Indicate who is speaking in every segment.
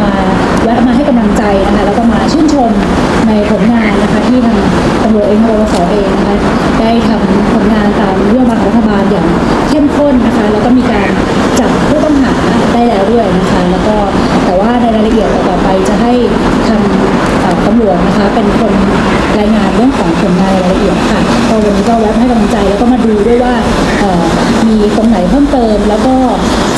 Speaker 1: มาแวะมาให้กำลังใจนะคะแล้วก็มาชื่นชมในผลงานนะคะที่ทางตำรวจเองรสเองนะคะได้ทำผลงานตามเรื่องมาของรัฐบาลอย่างเข้มข้นนะคะแล้วก็มีการจับผู้ต้องหาได้แล้วด้วยนะคะแล้วก็แต่ว่าในรายละเอียดต่อไปจะให้ทางตำรวจนะคะเป็นคนรายงานเรื่องของผลงานรายละเอียดค่ะก็วันนี้ก็แวะให้กำลังใจแล้วก็มาดูด้วยว่ามีตรงไหนเพิ่มเติม แล้วก็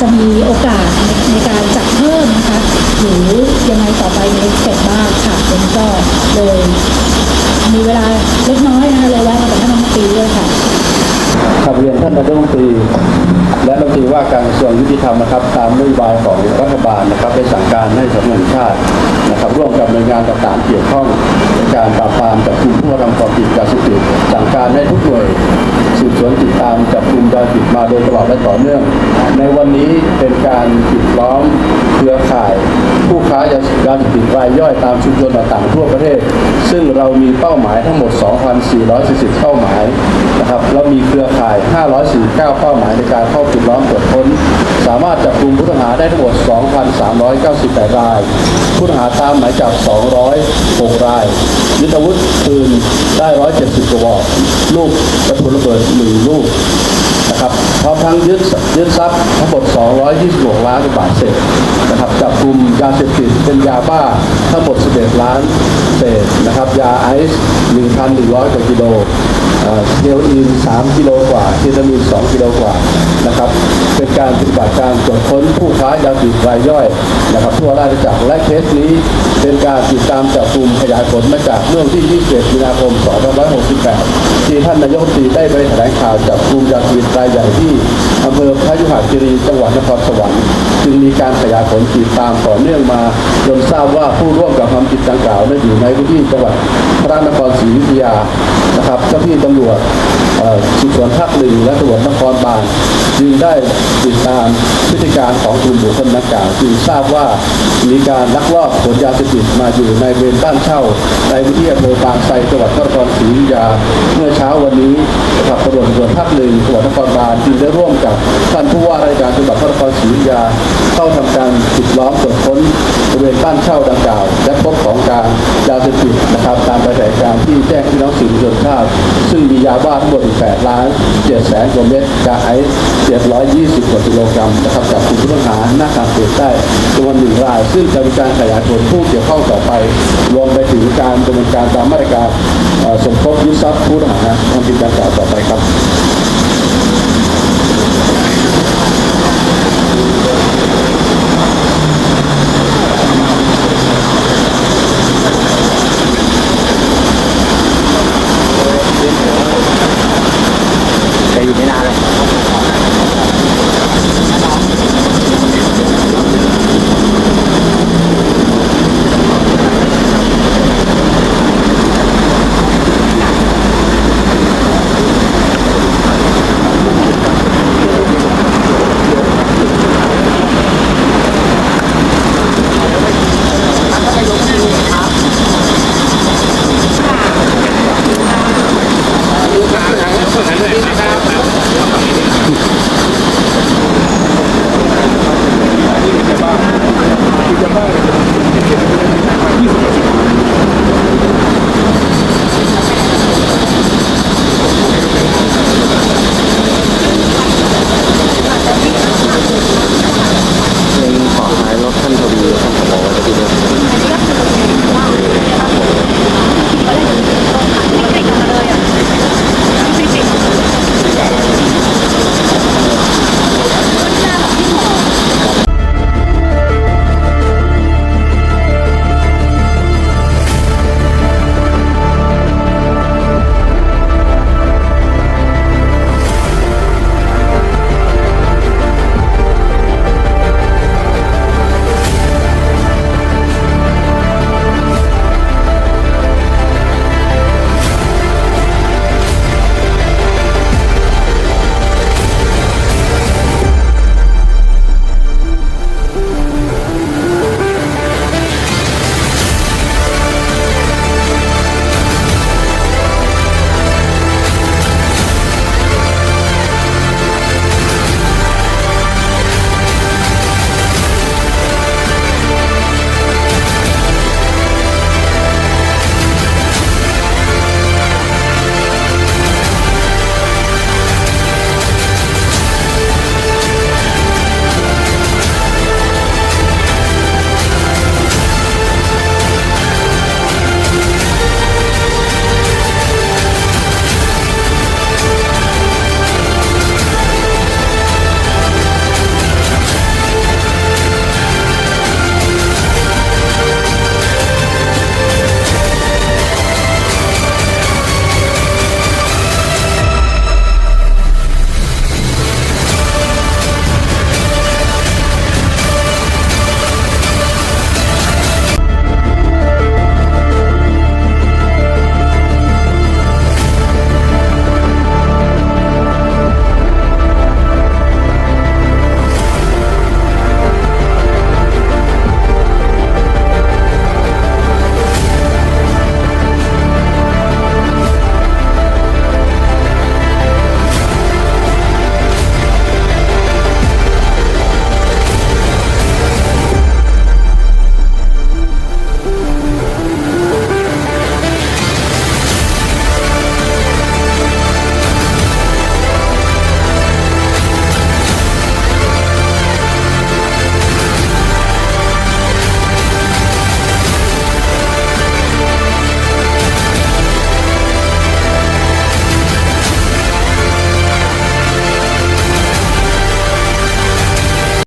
Speaker 1: จะมีโอกาสในการจับเพิ่มนะคะ หรือยังไงต่อไปในสเต็ปบ้างค่ะวันนี้ก็เลยมีเวลาเล็กน้อยนะคะเลยแวะมากับท่านรัฐมนตรีด้วยค่ะ
Speaker 2: ขับเรียนท่านนายกรัฐมนตรี ว่าการกระทรวงยุติธรรมนะครับ ตามนโยบายของรัฐบาลนะครับได้สั่งการให้สำนักงานชาตินะครับ ร่วมกับหน่วยงานต่างๆเกี่ยวข้องในการปราบปรามจับกลุ่มผู้กระทำความผิดยาเสพติดสั่งการให้ทุกหน่วยสืบสวนติดตามจับกลุ่มยาเสพติดมาโดยตลอดและต่อเนื่อง ในวันนี้เป็นการปิดล้อมเครือข่าย ผู้ค้ายาเสพติดรายย่อยตามชุมชนต่างๆทั่วประเทศ ซึ่งเรามีเป้าหมายทั้งหมด 2,440 เป้าหมาย 249 เป้าหมายในการเข้าปิดล้อมตรวจค้น สามารถจับกลุ่มผู้ต้องหาได้ทั้งหมด 2,398 ราย ผู้ต้องหาตามหมายจับ 206 รายยึดอาวุธปืนได้ 170 กระบอก ลูกกระสุนระเบิด 1 ลูก นะครับพร้อมทั้งยึดยึดทรัพย์ทั้งหมด 226 ล้านบาทเศษนะครับจับกลุ่มยาเสพติดเป็นยาบ้าทั้งหมด 11 ล้านเศษนะครับยาไอซ์1,100กว่ากิโลเอ่อเฮโรอีน3กิโลกว่าเคตามีน2กิโลกว่านะครับเป็นการปฏิบัติการตรวจค้นผู้ค้ายาเสพติดรายย่อยนะครับทั่วราชจักรและเคสนี้เป็นการติดตามจับกลุ่มขยายผลมาจากเมื่อวันที่ 27 มีนาคม 2568 ที่ท่านนายกรัฐมนตรีได้ไปแถลงข่าวจับกลุ่มยาติดรายใหญ่ที่อำเภอพระยุหคีรีจังหวัดนครสวรรค์จึงมีการขยายผลติดตามต่อเนื่องมาจนทราบว่าผู้ร่วมกับความผิดดังกล่าวได้อยู่ในพื้นที่จังหวัดพระนครศรีอยุธยานะครับเจ้าที่ตำรวจ สืบสวนภาคหนึ่งและตำรวจนครบาลจึงได้ติดตามพฤติการของกลุ่มบุคคลดังกล่าวจึงทราบว่ามีการลักลอบขนยาเสพติดมาอยู่ในบริเวณบ้านเช่า ในพื้นที่อำเภอบางไทรจังหวัดนครศรีอยุธยา เมื่อเช้าวันนี้นะครับตำรวจตำรวจภาคหนึ่งตำรวจนครบาลจึงได้ร่วมกับท่านผู้ว่าราชการจังหวัดนครศรีอยุธยา เข้าทำการปิดล้อมตรวจค้นบริเวณบ้านเช่าดังกล่าว และพบของกลางยาเสพติดนะครับตามรายงานการที่แจ้งพี่น้องสื่อมวลชนทราบซึ่งมียาบ้าทั้งหมด8ล้าน7แสนกว่าเม็ดยาไอซ์720กว่ากิโลกรัมนะครับจากกลุ่มผู้ต้องหาหน้าการเสพได้จำนวนหนึ่งราย ซึ่งจะมีการขยายผลผู้เกี่ยวข้องต่อไป รวมไปถึงการดำเนินการตามมาตรการสมคบยึดทรัพย์ผู้ต้องหาทำผิดดังกล่าวต่อไปครับ
Speaker 3: อยู่ไม่นานเลย